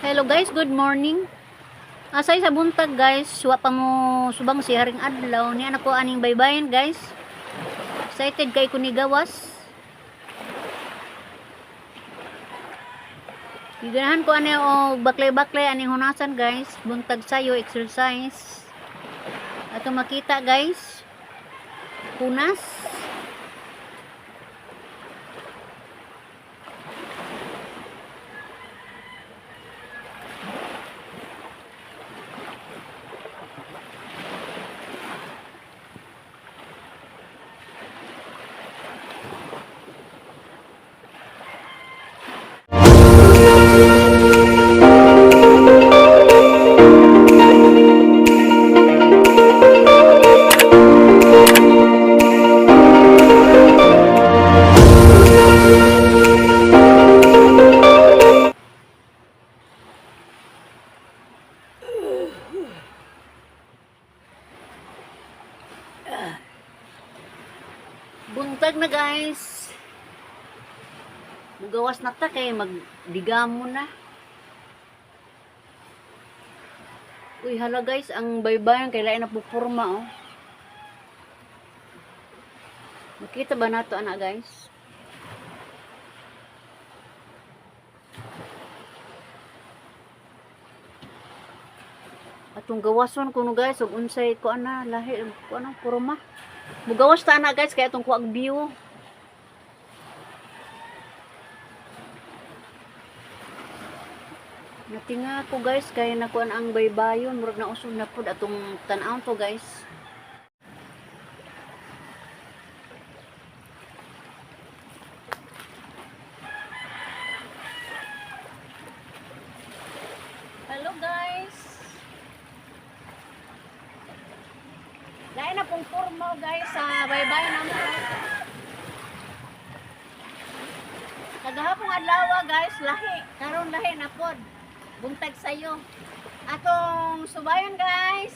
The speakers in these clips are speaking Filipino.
Hello guys, good morning. Asay sa buntag guys, wa pa mo subang si Haring Adlaw ni anak ko aning baybayin guys. Excited kay ko ni gawas. Giganahan ko ani o baklay-baklay aning hunasan guys, buntag sayo exercise. Ato makita guys. Hunas. Mugawas na ta kay magdigamo na. Uy, hala guys, ang baybayan kay lain na pupurma oh. Makita ba nato ana guys? Atong gawason kuno guys, ug unsay ko ana lahi ko ana purma. Mugawas ta na guys kaya itong kuwag view. Natinga ko guys kaya nakuan ang baybayon murag na usog na pud atong tan-aw to guys. Hello guys. Lain na pong forma guys sa baybay namin guys. Kagahapong adlaw guys, lahi. Karon lahi na pod. Buntag sayo. Atong subayon guys.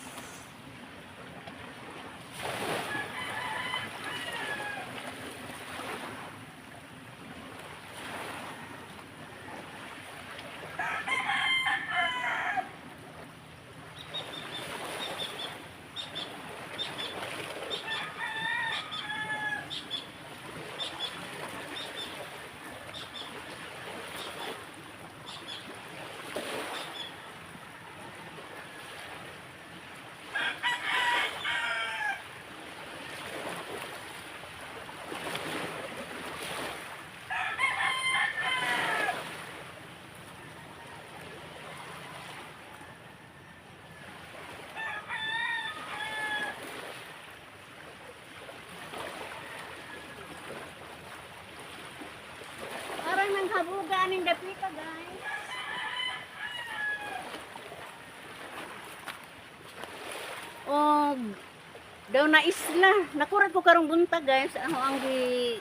Parang nang habuga ning dapita guys. Og daw na isla. Nakurad ko karong buntag guys. Ano ang gi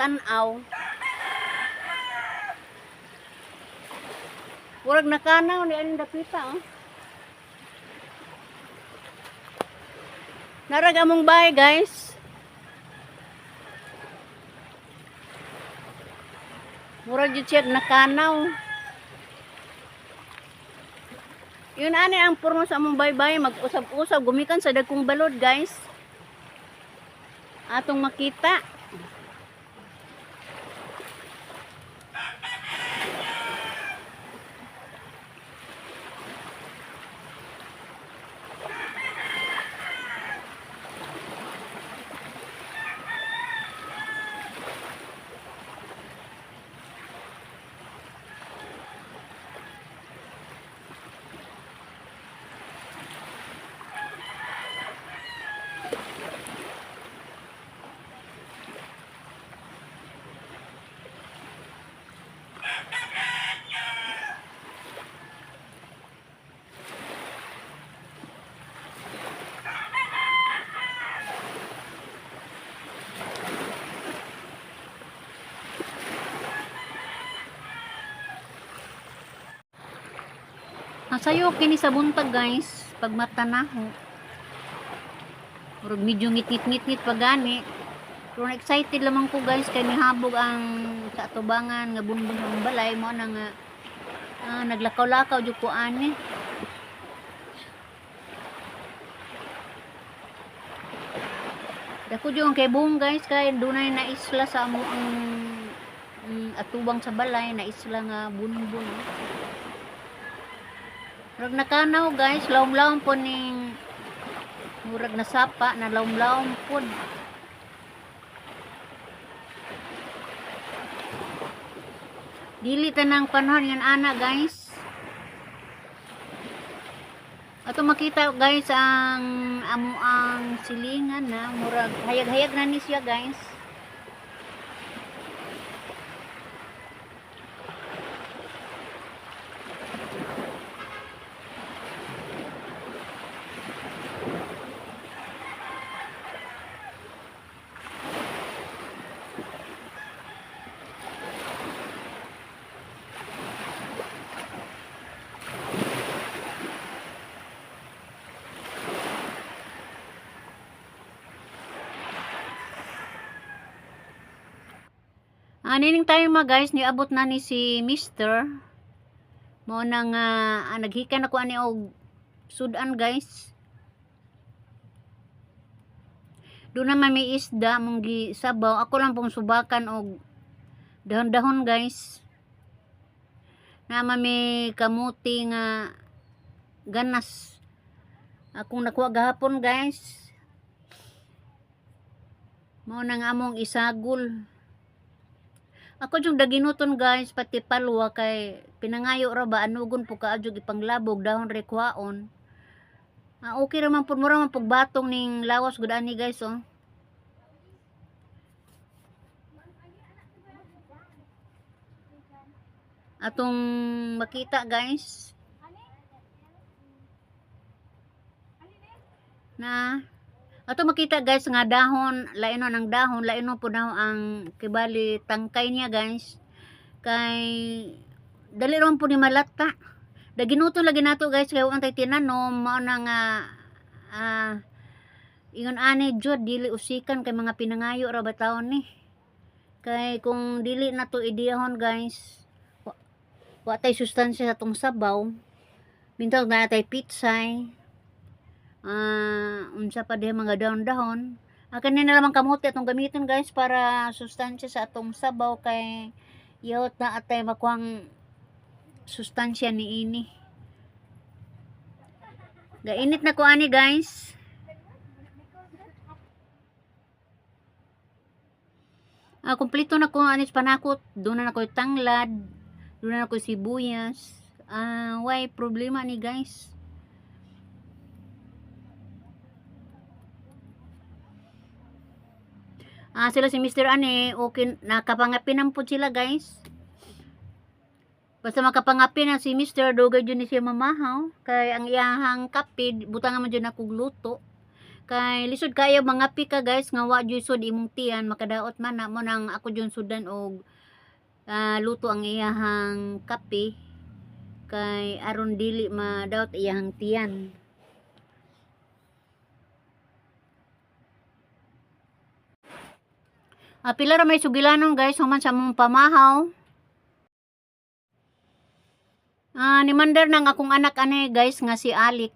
tanaw. Murag nakanaw ni aning dapita oh. Narag among bahay guys. Murag jud siya nakanaw. Yun ani ang purmo sa among baybay mag-usab-usab gumikan sa dagkong balod guys. Atong makita. Nasayo kini sa buntag guys, pag mata na ho. Murag medyo ngit-ngit-ngit pa gani. Pero excited lamang ko guys kay mihabog ang katubangan nga bunbun ng balay mo na nga Ah, naglakaw-lakaw jud ko ani. Dako jud ang kay buong guys kay dunay na isla sa amo ang mm, atubang sa balay na isla nga bunbun. Murag nakanaw guys, lawom-lawom po ning murag na sapa na lawom-lawom po. Dili tanang panahon yan ana guys. Ato makita guys ang amo ang silingan na murag hayag-hayag na ni siya guys. Anining tayo mga guys, niabot na ni si Mr. Mo nang ah, naghikan ako ani og sudan guys. Doon naman may isda mong gisabaw. Ako lang pong subakan og dahon-dahon guys. Naman may kamuti nga ganas. Akong nakuha gahapon guys. Mo nang among isagol. Ako yung daginuton guys, pati palwa kay pinangayo ra ba anugon po kaadjog ipanglabog dahon rekwaon. Ah, okay raman po mo raman pag batong ning lawas gud ani guys oh. Atong makita guys. Na Ato makita guys nga dahon, laino ng dahon, laino po daw ang kibali tangkay niya guys. Kay dali ron po ni malata. Daginuto lagi nato guys kay ang tay tinanom mao na nga ah ingon ani jud dili usikan kay mga pinangayo ra bataon ni. Kay kung dili na to guys, wa, wa tay sustansya sa tong sabaw. Bintog na tay pitsay, ah unsa pa diha mga dahon-dahon. Akan na naman kamote atong gamiton guys para sustansya sa atong sabaw kay yaot na atay makuhang sustansya ni ini. Gainit na ko ani guys. Ah kumpleto na ko anis panakot. Doon na ako tanglad. Doon na ako sibuyas. Ah why problema ni guys Ah, sila si Mr. Ane, okay, nakapangapinan po sila, guys. Basta makapangapin na si Mr. Dugay dyan ni siya mamahaw. Kay ang iyahang kape, butang naman dyan akong luto. Kay lisod kayo mangapi ka guys, nga wa sud imong tiyan, makadaot man na mo nang ako dyan sudan og ah, luto ang iyahang kape. Kay aron dili madaot iyahang tiyan. Ah, pila ra may sugilanon guys, human sa mong pamahaw. Ah, ni Mander nang akong anak ane guys nga si Alex.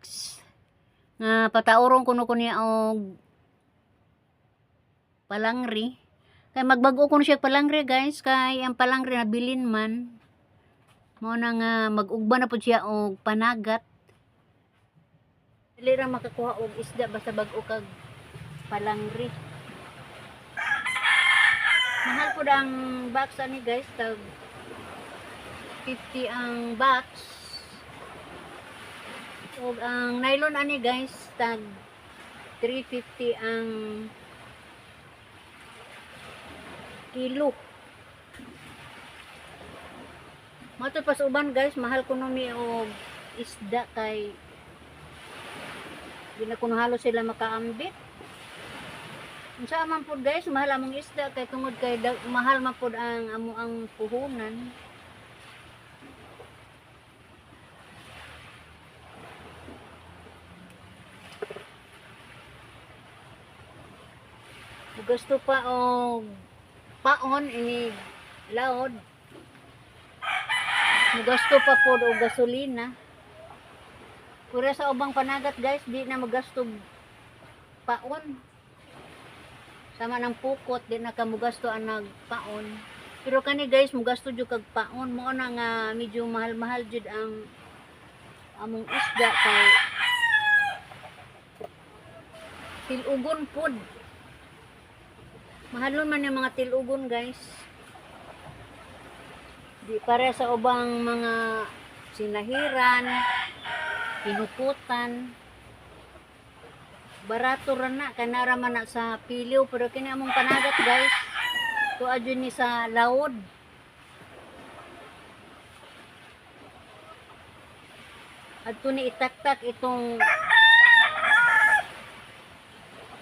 Nga pataurong kuno niya og palangri. Kay magbago ko na siya palangri guys, kay ang palangri na bilin man. Mo na nga mag-ugba na po siya og panagat. Dili ra makakuha og isda basta bag-o kag palangri. Mahal po ang box ani guys, tag 50 ang box. O ang nylon ani guys, tag 350 ang kilo. Mato pas uban guys, mahal ko numi og isda kay di na kuno halos sila makaambit. Unsa man pud guys, mahal among isda kay tungod kay da- mahal man pud ang amo ang puhunan. Gusto pa og paon ini laod. Mugasto pa po og gasolina. Pura sa ubang panagat guys, di na magasto paon. Sama ng pukot, di na ka mugasto ang nagpaon. Pero kani guys, mugasto jud kag paon mo na nga medyo mahal-mahal jud ang among isda kay tilugon pod. Mahalon man yung mga tilugon guys. Di pare sa ubang mga sinahiran, pinukutan. Barato ra na kanara man na sa piliw pero kini among panagat guys. Tuwa jud ni sa laod. Adto ni itaktak itong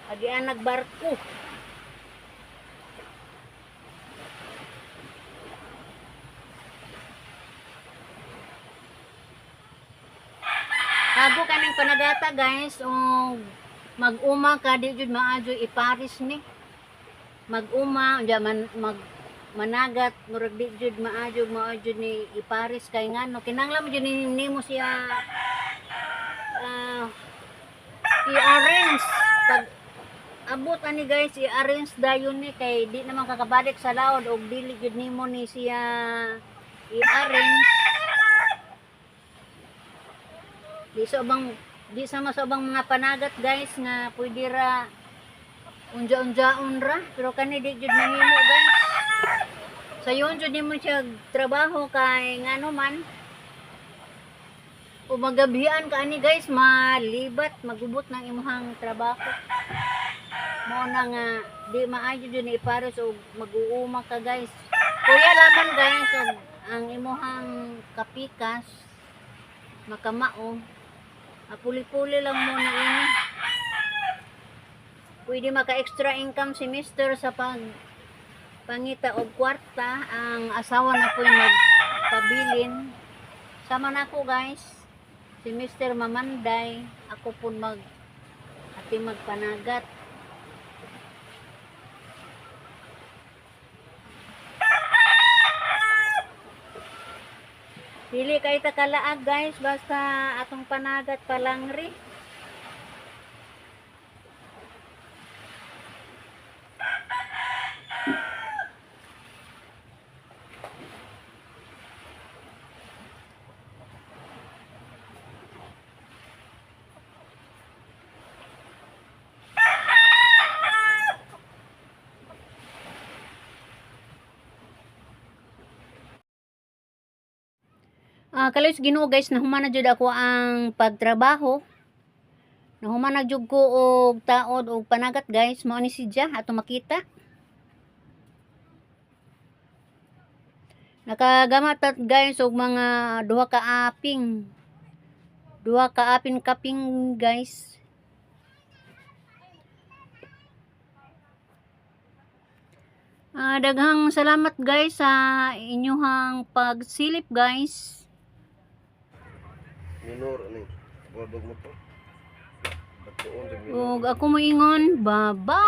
agian nagbarko. Bago kaming panagata guys, o mag-uma ka di jud maadyo iparis ni. Mag-uma unya man mag managat murag di jud maadyo maadyo ni iparis. Kay ngano kinanglan mo jud ni nimo siya ah i-arrange. Pag abot ani guys i-arrange dayon ni kay di naman kakabalik sa laod og dili jud nimo ni siya i-arrange. Di sa ubang di sama sa ubang mga panagat guys nga pwede ra unja-unjaon ra. Pero kani di jud mahimo guys. Sayon jud nimo siya trabaho kay ngano man. O ka ani guys malibat magubot ng imuhang trabaho. Mo na nga di maayo jud ni ipares og mag-uuma ka guys. Kuya laman guys og ang imuhang kapikas makamao apuli-puli lang muna ini pwede maka extra income si mister sa pag pangita og kwarta. Ang asawa na po magpabilin. Sama na ako guys. Si Mr. Mamanday ako po mag ati magpanagat Dili kay takalaag guys basta atong panagat pa lang ri. Ah, kalayos Ginoo guys, nahuman na jud ako ang pagtrabaho. Nahuman na jud ko og taod og panagat guys, mao ni si Jah ato makita. Nakagamat at guys og mga duha ka aping. Duha ka apin kaping guys. Ah, daghang salamat guys sa inyong pagsilip guys. Minor ani bodog mo to. Ug ako mo ingon, bye-bye!